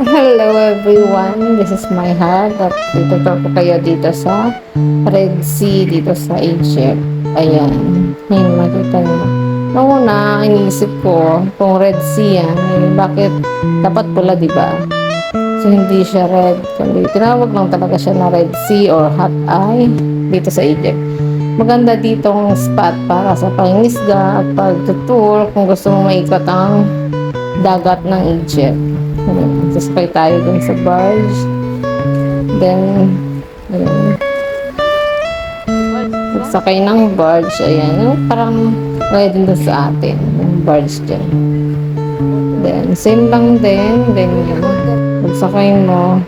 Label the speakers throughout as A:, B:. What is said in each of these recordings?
A: Hello everyone, this is my heart at dito ko kayo dito sa Red Sea, dito sa Egypt. Ayan, yun makita nyo. Noong una, ko kung Red Sea yan, eh, bakit dapat pula, di ba? So hindi siya red, kundi tinawag lang talaga siya na Red Sea or Hot Eye dito sa Egypt. Maganda ditong spot para sa pangingisda at pag-tour kung gusto mo maikot ang dagat ng Egypt. Ayan, Saspay tayo dun sa barge. Then, ayan. Pagsakay ng barge, ayan. Yung parang gaya din dun sa atin. Yung barge dyan. Then, same lang din. Then, yun. Pagsakay mo,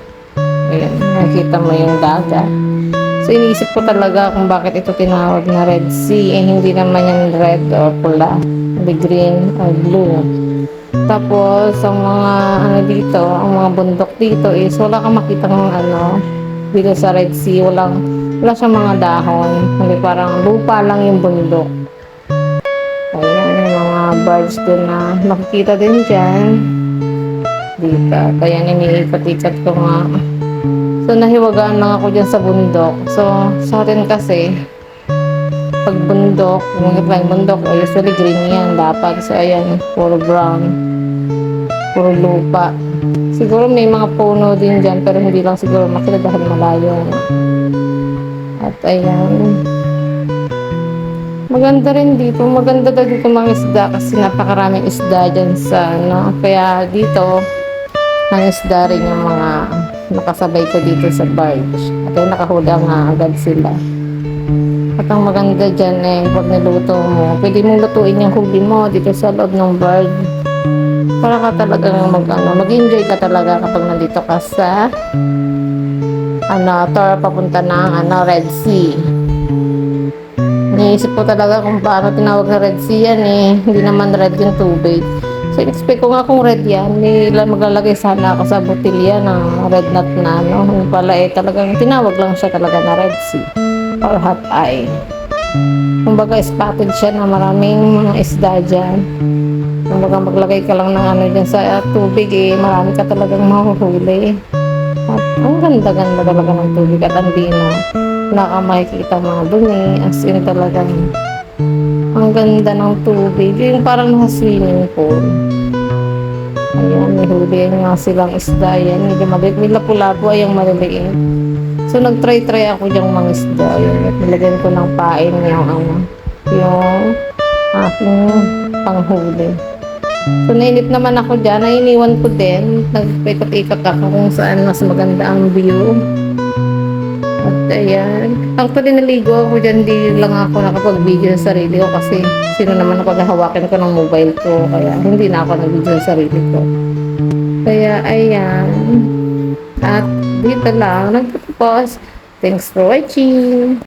A: ayan, nakikita mo yung dagat. So, iniisip ko talaga kung bakit ito tinawag na Red Sea. Eh, hindi naman yung red or pula. Hindi green or blue. Tapos, ang mga ano dito, ang mga bundok dito is wala kang makita ng ano, dito sa Red Sea, walang, wala siyang mga dahon. Hindi parang lupa lang yung bundok. Ayan, yung mga birds doon na makikita din dyan. Dito. Kaya iniikot-ikot ko nga. So, nahiwagaan lang ako dyan sa bundok. So, sa atin kasi, pag bundok, ibang bundok, eh, usually green yan dapat. So, ayan, puro brown. Puro lupa. Siguro may mga puno din dyan, pero hindi lang siguro makita dahil malayo. At ayan. Maganda rin dito. Maganda daw dito mga isda kasi napakaraming isda dyan sa ano. Kaya dito, ng isda rin yung mga nakasabay ko dito sa barge. At ay nakahula nga agad sila. At ang maganda dyan eh, pag niluto mo, pwede mong lutuin yung huli mo dito sa loob ng barge. Para ka talaga mag, ano, mag-enjoy ka talaga kapag nandito ka sa ano, tour papunta ng ano, Red Sea. Iniisip ko talaga kung paano tinawag na Red Sea yan eh. Hindi naman red yung tubig. So, expect ko nga kung red yan, may lang maglalagay sana ako sa botilya ng red nut na ano. Yung pala eh, talagang tinawag lang siya talaga na Red Sea or Hot Eye. Kumbaga, spotted siya na maraming mga isda dyan. Kumbaga, maglagay ka lang ng ano dyan sa uh, tubig eh, marami ka talagang mahuhuli. At ang ganda-ganda talaga ng tubig at. Wala kang makikita mga dumi, as in talagang ang ganda ng tubig. Yung parang nasa swimming pool. Ayan, may huli nga silang isda. Ayan, medyo maliit. May lapu-lapu ay maliliit. So, nag-try-try ako diyang mga isda. Nilagyan ko ng pain yung ano, yung aking panghuli. So, nainip naman ako dyan. Nainiwan ko din. Nagpikot-ikot ako kung saan mas maganda ang view. At ayan. Actually, naligo ako dyan. Di lang ako nakapag-video sa sarili ko kasi sino naman ako hawakin ko ng mobile ko. Kaya hindi na ako nag-video sa sarili ko. Kaya ayan. At dito lang. Nagtapos. Thanks for watching.